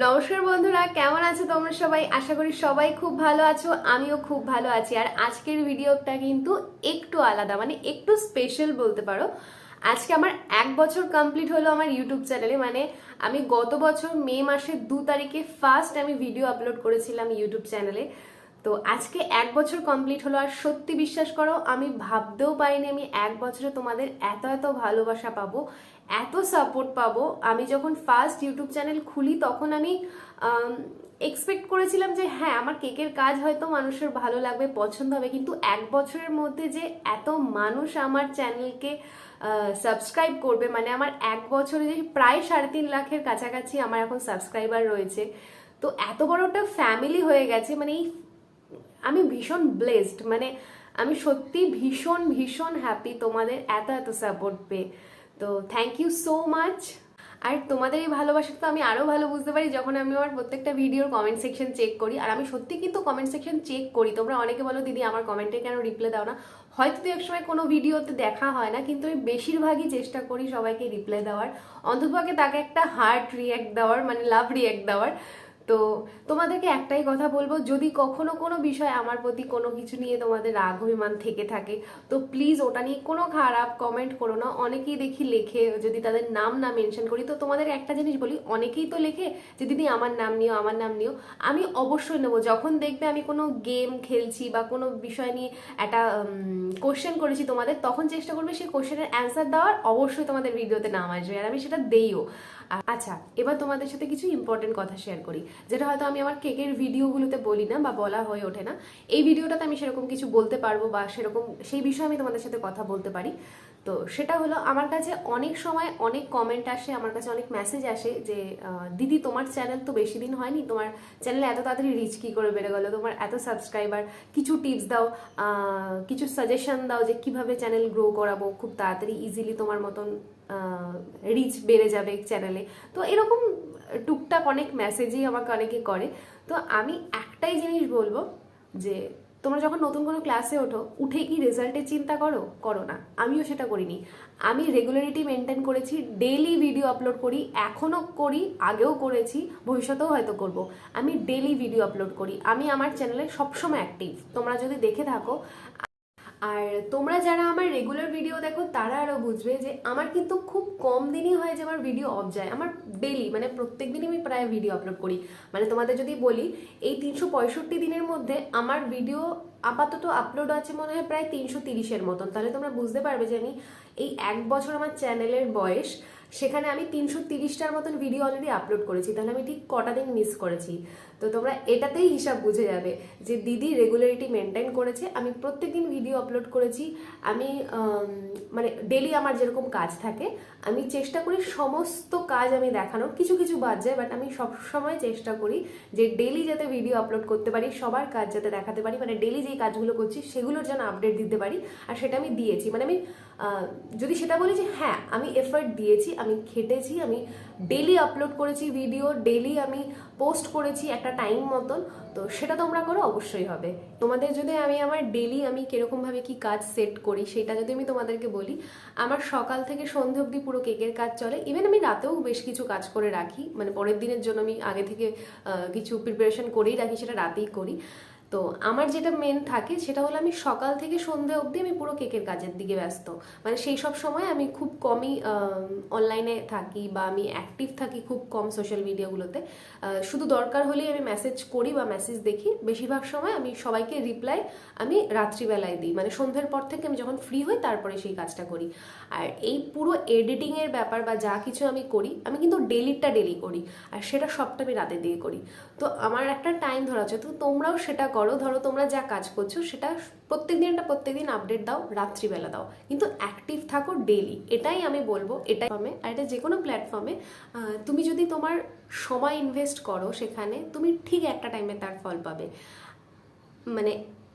নমস্কার বন্ধুরা, কেমন আছো তোমরা সবাই? আশা করি সবাই খুব ভালো আছো, আমিও খুব ভালো আছি। আর আজকের ভিডিওটা কিন্তু একটু আলাদা মানে একটু স্পেশাল বলতে পারো। আজকে আমার এক বছর কমপ্লিট হলো আমার ইউটিউব চ্যানেলে মানে আমি গত বছর মে মাসের দু তারিখে ফার্স্ট আমি ভিডিও আপলোড করেছিলাম ইউটিউব চ্যানেলে তো আজকে এক বছর কমপ্লিট হলো, আর সত্যি বিশ্বাস করো, আমি ভাবতেও পারিনি আমি এক বছরে তোমাদের এত এত ভালোবাসা পাবো, এত সাপোর্ট পাবো। আমি যখন ফার্স্ট ইউটিউব চ্যানেল খুলি, তখন আমি এক্সপেক্ট করেছিলাম যে হ্যাঁ আমার কেকের কাজ হয়তো মানুষের ভালো লাগবে, পছন্দ হবে, কিন্তু এক বছরের মধ্যে যে এত মানুষ আমার চ্যানেলকে সাবস্ক্রাইব করবে মানে আমার এক বছরে যে প্রায় সাড়ে তিন লাখের কাছাকাছি আমার এখন সাবস্ক্রাইবার রয়েছে। তো এত বড় একটা ফ্যামিলি হয়ে গেছে মানে এই আমি ভীষণ ব্লেসড মানে আমি সত্যি ভীষণ ভীষণ হ্যাপি তোমাদের এত এত সাপোর্ট পেয়ে। তো থ্যাংক ইউ সো মাচ আর তোমাদের এই ভালোবাসা তো আমি আরও ভালো বুঝতে পারি যখন আমি আমার প্রত্যেকটা ভিডিওর কমেন্ট সেকশন চেক করি। আর আমি সত্যি কিন্তু কমেন্ট সেকশন চেক করি। তোমরা অনেকে বলো, দিদি, আমার কমেন্টে কেন রিপ্লাই দাও না? হয়তো দু এক সময় কোনো ভিডিওতে দেখা হয় না, কিন্তু আমি বেশিরভাগই চেষ্টা করি সবাইকে রিপ্লাই দেওয়ার। অন্ততপক্ষে তাকে একটা হার্ট রিয়াক্ট দেওয়ার মানে লাভ রিয়াক্ট দেওয়ার। তো তোমাদেরকে একটাই কথা বলব, যদি কখনো কোনো বিষয় আমার প্রতি কোনো কিছু নিয়ে তোমাদের রাগ, অভিমান থেকে থাকে, তো প্লিজ ওটা নিয়ে কোনো খারাপ কমেন্ট করো না। অনেকেই দেখি লেখে, যদি তাদের নাম না মেনশন করি, তো তোমাদের একটা জিনিস বলি, অনেকেই তো লেখে যে, দিদি, আমার নাম নিও, আমার নাম নিও। আমি অবশ্যই নেব। যখন দেখবে আমি কোনো গেম খেলছি বা কোনো বিষয় নিয়ে একটা কোশ্চেন করেছি তোমাদের, তখন চেষ্টা করবে সেই কোশ্চেনের অ্যান্সার দেওয়ার। অবশ্যই তোমাদের ভিডিওতে নাম আসবে, আর আমি সেটা দেইও। আচ্ছা এবার তোমাদের সাথে কিছু ইম্পর্টেন্ট কথা শেয়ার করি। যেটা হয়তো আমি আমার কেকের ভিডিওগুলোতে বলি না বা বলা হয়ে ওঠে না। এই ভিডিওটাতে আমি সেরকম কিছু বলতে পারব বা সেরকম সেই বিষয়ে আমি তোমাদের সাথে কথা বলতে পারি। তো সেটা হলো আমার কাছে অনেক সময় অনেক কমেন্ট আসে, আমার কাছে অনেক মেসেজ আসে যে দিদি, তোমার চ্যানেল তো বেশি দিন হয়নি, তোমার চ্যানেলে এত তাড়াতাড়ি রিচ কী করে বেড়ে গেলো? তোমার এত সাবস্ক্রাইবার কিছু টিপস দাও কিছু সাজেশন দাও যে কীভাবে চ্যানেল গ্রো করাবো? খুব তাড়াতাড়ি ইজিলি তোমার মতন রিচ বেড়ে যাবে চ্যানেলে তো এরকম টুকটাক অনেক মেসেজই আমাকে অনেকে করে। তো আমি একটাই জিনিস বলব যে তোমরা যখন নতুন কোনো ক্লাসে ওঠো, উঠে কি রেজাল্টের চিন্তা করো? করো না। আমিও সেটা করিনি। আমি রেগুলারিটি মেনটেন করেছি ডেলি ভিডিও আপলোড করি, এখনও করি, আগেও করেছি, ভবিষ্যতেও হয়তো করব। আমি ডেলি ভিডিও আপলোড করি। আমি আমার চ্যানেলে সবসময় অ্যাক্টিভ তোমরা যদি দেখে থাকো আর তোমরা যারা আমার রেগুলার ভিডিও দেখো, তারা আরও বুঝবে যে আমার কিন্তু খুব কম দিনই হয় যে আমার ভিডিও অফ যায়। আমার ডেলি মানে প্রত্যেক দিনই আমি প্রায় ভিডিও আপলোড করি। মানে তোমাদের যদি বলি, এই তিনশো পঁয়ষট্টি দিনের মধ্যে আমার ভিডিও আপাতত আপলোড আছে মনে হয় প্রায় তিনশো তিরিশের মতন। তাহলে তোমরা বুঝতে পারবে যে আমি এই এক বছর আমার চ্যানেলের বয়স, সেখানে আমি তিনশো তিরিশটার মতন ভিডিও অলরেডি আপলোড করেছি। তাহলে আমি ঠিক কটা দিন মিস করেছি। তো তোমরা এটাতেই হিসাব বুঝে যাবে যে দিদি রেগুলারিটি মেনটেন করেছে। আমি প্রত্যেকদিন ভিডিও আপলোড করেছি। আমি মানে ডেলি আমার যেরকম কাজ থাকে, আমি চেষ্টা করি সমস্ত কাজ আমি দেখানোর। কিছু কিছু বাদ যায় বাট আমি সবসময় চেষ্টা করি যে ডেলি যাতে ভিডিও আপলোড করতে পারি, সবার কাজ যাতে দেখাতে পারি মানে ডেলি যেই কাজগুলো করছি সেগুলোর যেন আপডেট দিতে পারি। আর সেটা আমি দিয়েছি। মানে আমি যদি সেটা বলি যে হ্যাঁ আমি এফার্ট দিয়েছি, আমি খেটেছি, আমি ডেলি আপলোড করেছি ভিডিও ডেলি আমি পোস্ট করেছি একটা টাইম মতন, তো সেটা তোমরা করো, অবশ্যই হবে। তোমাদের যদি আমি আমার ডেলি আমি কীরকমভাবে কি কাজ সেট করি, সেটা যদি আমি তোমাদেরকে বলি, আমার সকাল থেকে সন্ধে অবধি পুরো কেকের কাজ চলে। ইভেন আমি রাতেও বেশ কিছু কাজ করে রাখি মানে পরের দিনের জন্য আমি আগে থেকে কিছু প্রিপারেশন করেই রাখি, সেটা রাতেই করি। তো আমার যেটা মেন থাকে সেটা হলো আমি সকাল থেকে সন্ধে অবধি আমি পুরো কেকের কাজের দিকে ব্যস্ত। মানে সেই সব সময় আমি খুব কমই অনলাইনে থাকি বা আমি অ্যাক্টিভ থাকি খুব কম সোশ্যাল মিডিয়াগুলোতে শুধু দরকার হলেই আমি মেসেজ করি বা মেসেজ দেখি। বেশিরভাগ সময় আমি সবাইকে রিপ্লাই আমি রাত্রিবেলায় দিই। মানে সন্ধ্যের পর থেকে আমি যখন ফ্রি হই তারপরে সেই কাজটা করি। আর এই পুরো এডিটিংয়ের ব্যাপার বা যা কিছু আমি করি, আমি কিন্তু ডেলিটা ডেলি করি। আর সেটা সবটা আমি রাতের দিকে করি। তো আমার একটা টাইম ধরা আছে। তো তোমরাও সেটা করো। ধরো তোমরা যা কাজ করছ সেটা প্রত্যেক দিনটা প্রত্যেক দিন আপডেট দাও, রাত্রিবেলা দাও। কিন্তু অ্যাক্টিভ থাকো ডেলি এটাই আমি বলব, এটাই আর এটা যে কোনো প্ল্যাটফর্মে তুমি যদি তোমার সময় ইনভেস্ট করো সেখানে, তুমি ঠিক একটা টাইমে তার ফল পাবে। মানে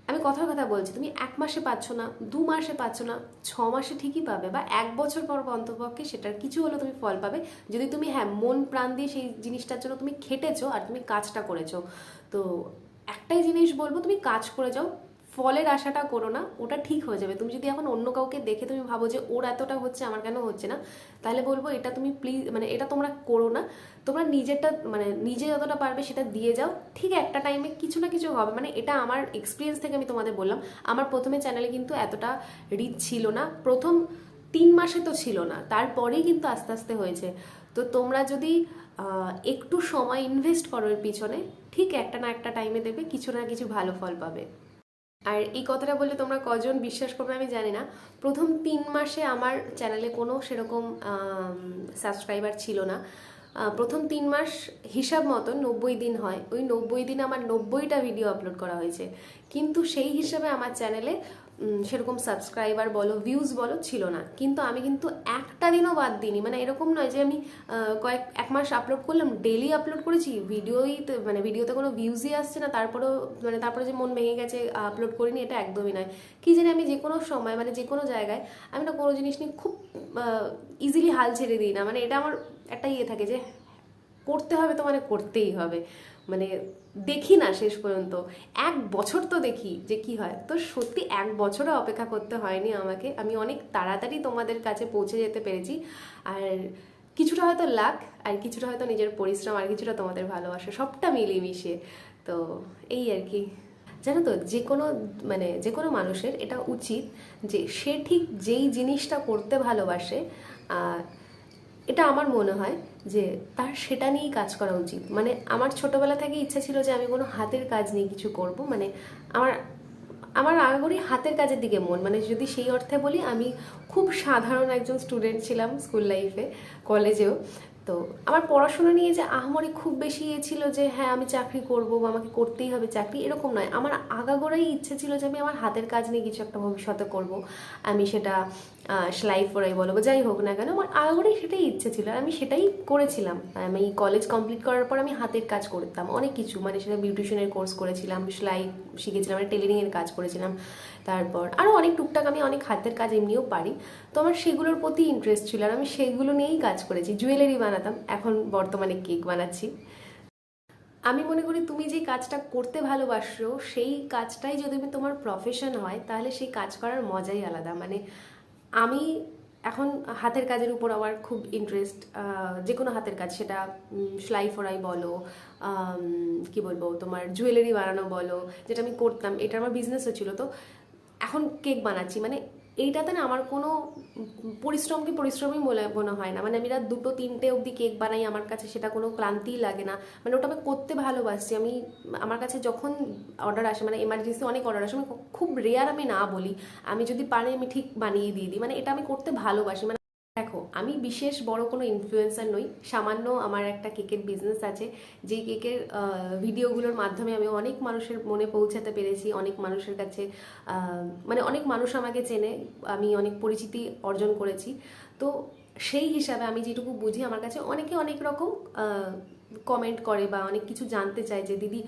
আমি কথার কথা বলছি, তুমি এক মাসে পাচ্ছ না, দু মাসে পাচ্ছ না, ছ মাসে ঠিকই পাবে বা এক বছর পর অন্তপক্ষে সেটার কিছু হলো তুমি ফল পাবে। যদি তুমি হ্যাঁ মন প্রাণ দিয়ে সেই জিনিসটার জন্য তুমি খেটেছো আর তুমি কাজটা করেছ, তো একটাই জিনিস বলব, তুমি কাজ করে যাও, ফলের আশাটা করো না, ওটা ঠিক হয়ে যাবে। তুমি যদি এখন অন্য কাউকে দেখে তুমি ভাবো যে ওর এতটা হচ্ছে, আমার কেন হচ্ছে না, তাহলে বলব এটা তুমি প্লিজ মানে এটা তোমরা করো না। তোমরা নিজেরটা মানে নিজে যতটা পারবে সেটা দিয়ে যাও। ঠিক একটা টাইমে কিছু না কিছু হবে। মানে এটা আমার এক্সপিরিয়েন্স থেকে আমি তোমাদের বললাম। আমার প্রথমে চ্যানেলে কিন্তু এতটা রিচ ছিল না। প্রথম তিন মাসে তো ছিল না। তারপরেই কিন্তু আস্তে আস্তে হয়েছে। তো তোমরা যদি একটু সময় ইনভেস্ট করো এর পিছনে। ঠিক একটা না একটা টাইমে দেবে, কিছু না কিছু ভালো ফল পাবে। আর এই কথাটা বললে তোমরা কজন বিশ্বাস করবে আমি জানি না। প্রথম তিন মাসে আমার চ্যানেলে কোনো সেরকম সাবস্ক্রাইবার ছিল না। প্রথম তিন মাস হিসাব মতো নব্বই দিন হয়। ওই নব্বই দিন আমার নব্বইটা ভিডিও আপলোড করা হয়েছে। কিন্তু সেই হিসাবে আমার চ্যানেলে সেরকম সাবস্ক্রাইবার বলো ভিউজ বলো ছিল না। কিন্তু আমি কিন্তু একটা দিনও বাদ দিইনি। মানে এরকম নয় যে আমি কয়েক, এক মাস আপলোড করলাম ডেলি আপলোড করেছি ভিডিওই মানে ভিডিওতে কোনো ভিউজই আসছে না, তারপরেও মানে তারপরে যে মন ভেঙে গেছে আপলোড করিনি, এটা একদমই নয়। কি জানি আমি যে কোনো সময় মানে যে কোনো জায়গায়, আমি না কোনো জিনিস নিয়ে খুব ইজিলি হাল ছেড়ে দিই না। মানে এটা আমার একটা ইয়ে থাকে যে করতে হবে তো মানে করতেই হবে। মানে দেখি না শেষ পর্যন্ত। এক বছর তো দেখি যে কি হয়। তো সত্যি এক বছরও অপেক্ষা করতে হয়নি আমাকে। আমি অনেক তাড়াতাড়ি তোমাদের কাছে পৌঁছে যেতে পেরেছি। আর কিছুটা হয়তো লাক, আর কিছুটা হয়তো নিজের পরিশ্রম, আর কিছুটা তোমাদের ভালোবাসা, সবটা মিলিয়ে মিশিয়ে তো এই আর কি। জানো তো, যে কোনো মানে যে কোনো মানুষের এটা উচিত যে সে ঠিক যেই জিনিসটা করতে ভালোবাসে এটা আমার মনে হয় যে তার সেটা নিয়েই কাজ করা উচিত। মানে আমার ছোটবেলা থেকে ইচ্ছা ছিল যে আমি কোনো হাতের কাজ নিয়ে কিছু করব। মানে আমার আমার আগাগোড়ি হাতের কাজের দিকে মন। মানে যদি সেই অর্থে বলি, আমি খুব সাধারণ একজন স্টুডেন্ট ছিলাম স্কুল লাইফে কলেজেও তো আমার পড়াশোনা নিয়ে যে আহামরি খুব বেশি ইয়ে ছিল যে হ্যাঁ আমি চাকরি করব বা আমাকে করতেই হবে চাকরি, এরকম নয়। আমার আগাগোড়াই ইচ্ছে ছিল যে, আমি আমার হাতের কাজ নিয়ে কিছু একটা ভবিষ্যতে করব। আমি সেটা সেলাই ফোড়াই বলো বা যাই হোক না কেন, আমার আগাগোড়াই সেটাই ইচ্ছে ছিল। আমি সেটাই করেছিলাম। আমি কলেজ কমপ্লিট করার পর আমি হাতের কাজ করতাম, অনেক কিছু। মানে সেটা বিউটিশিয়ানের কোর্স করেছিলাম, সেলাই শিখেছিলাম মানে টেলারিংয়ের কাজ করেছিলাম। তারপর আরও অনেক টুকটাক আমি অনেক হাতের কাজ এমনিও পারি। তো আমার সেগুলোর প্রতি ইন্টারেস্ট ছিল আর আমি সেগুলো নিয়েই কাজ করেছি। জুয়েলারি বানাতাম, এখন বর্তমানে কেক বানাচ্ছি। আমি মনে করি তুমি যে কাজটা করতে ভালোবাসো, সেই কাজটাই যদি তোমার প্রফেশন হয়, তাহলে সেই কাজ করার মজাই আলাদা। মানে আমি এখন হাতের কাজের উপর আমার খুব ইন্টারেস্ট যে কোনো হাতের কাজ, সেটা সেলাই ফোড়াই বলো কি বলব, তোমার জুয়েলারি বানানো বলো, যেটা আমি করতাম, এটা আমার বিজনেসও ছিল। তো এখন কেক বানাচ্ছি। মানে এইটাতে না আমার কোনো পরিশ্রমকে পরিশ্রমই মনে হয় না। মানে আমি রাত দুটো, তিনটে অবধি কেক বানাই আমার কাছে, সেটা কোনো ক্লান্তিই লাগে না। মানে ওটা আমি করতে ভালোবাসি। আমি, আমার কাছে যখন অর্ডার আসে মানে এমার্জেন্সি অনেক অর্ডার আসে, আমি খুব রেয়ার আমি না বলি। আমি যদি পারি, আমি ঠিক বানিয়ে দিয়ে দিই। মানে এটা আমি করতে ভালোবাসি। মানে দেখো, আমি বিশেষ বড় কোনো ইনফ্লুয়েন্সার নই। সামান্য আমার একটা কেকের বিজনেস আছে। যেই কেকের ভিডিওগুলোর মাধ্যমে আমি অনেক মানুষের মনে পৌঁছাতে পেরেছি, অনেক মানুষের কাছে মানে অনেক মানুষ আমাকে চেনে, আমি অনেক পরিচিতি অর্জন করেছি। তো সেই হিসাবে আমি যেটুকু বুঝি, আমার কাছে অনেকে অনেক রকম কমেন্ট করে বা অনেক কিছু জানতে চায় যে, দিদি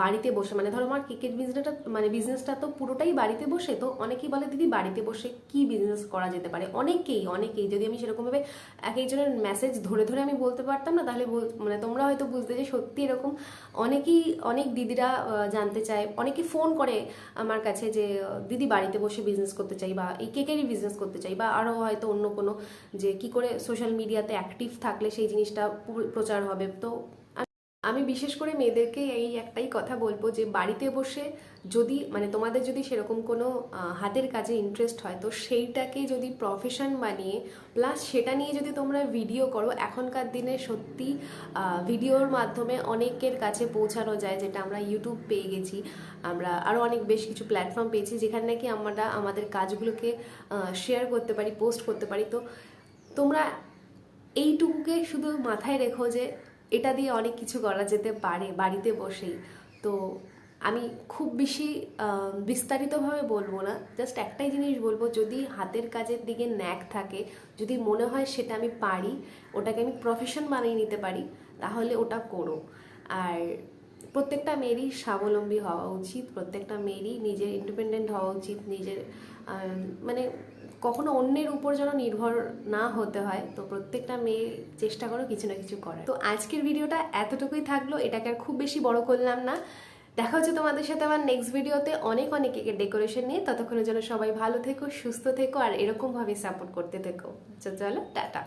বাড়িতে বসে মানে ধরো আমার কেকের বিজনেসটা মানে বিজনেসটা তো পুরোটাই বাড়িতে বসে, তো অনেকেই বলে, দিদি, বাড়িতে বসে কি বিজনেস করা যেতে পারে? অনেকেই অনেকেই। যদি আমি সেরকমভাবে এক একজনের মেসেজ ধরে ধরে আমি বলতে পারতাম না, তাহলে মানে তোমরা হয়তো বুঝতে যে সত্যি এরকম অনেকেই, অনেক দিদিরা জানতে চায়। অনেকে ফোন করে আমার কাছে যে, দিদি, বাড়িতে বসে বিজনেস করতে চাই বা এই কেকেরই বিজনেস করতে চাই? বা আরও হয়তো অন্য কোনো যে, কি করে সোশ্যাল মিডিয়াতে অ্যাক্টিভ থাকলে সেই জিনিসটা প্রচার হবে। তো আমি বিশেষ করে মেয়েদেরকে এই একটাই কথা বলব যে বাড়িতে বসে যদি মানে তোমাদের যদি সেরকম কোনো হাতের কাজে ইন্টারেস্ট হয়, তো সেইটাকে যদি প্রফেশন বানিয়ে প্লাস সেটা নিয়ে যদি তোমরা ভিডিও করো, এখনকার দিনে সত্যি ভিডিওর মাধ্যমে অনেকের কাছে পৌঁছানো যায়, যেটা আমরা ইউটিউব পেয়ে গেছি। আমরা আরও অনেক বেশ কিছু প্ল্যাটফর্ম পেয়েছি, যেখানে নাকি আমরা আমাদের কাজগুলোকে শেয়ার করতে পারি পোস্ট করতে পারি। তো তোমরা এইটুকুকে শুধু মাথায় রেখো যে এটা দিয়ে অনেক কিছু করা যেতে পারে বাড়িতে বসেই। তো আমি খুব বেশি বিস্তারিতভাবে বলব না। জাস্ট একটাই জিনিস বলব, যদি হাতের কাজের দিকে ন্যাক থাকে, যদি মনে হয় সেটা আমি পারি, ওটাকে আমি প্রফেশন বানিয়ে নিতে পারি, তাহলে ওটা করো। আর প্রত্যেকটা মেয়েরই স্বাবলম্বী হওয়া উচিত, প্রত্যেকটা মেয়েরই নিজের ইন্ডিপেন্ডেন্ট হওয়া উচিত, নিজের মানে কখনো অন্যের উপর যেন নির্ভর না হতে হয়, তো প্রত্যেকটা মেয়ে চেষ্টা করো কিছু না কিছু করে তো আজকের ভিডিওটা এতটুকুই থাকল, এটাকে আর খুব বেশি বড় করলাম না। দেখা হচ্ছে তোমাদের সাথে আমার নেক্সট ভিডিওতে। অনেক অনেক একে ডেকোরেশন নিয়ে। ততক্ষণের জন্য সবাই ভালো থেকো, সুস্থ থেকো, আর এরকমভাবে সাপোর্ট করতে থেকো। চলো, টাটা।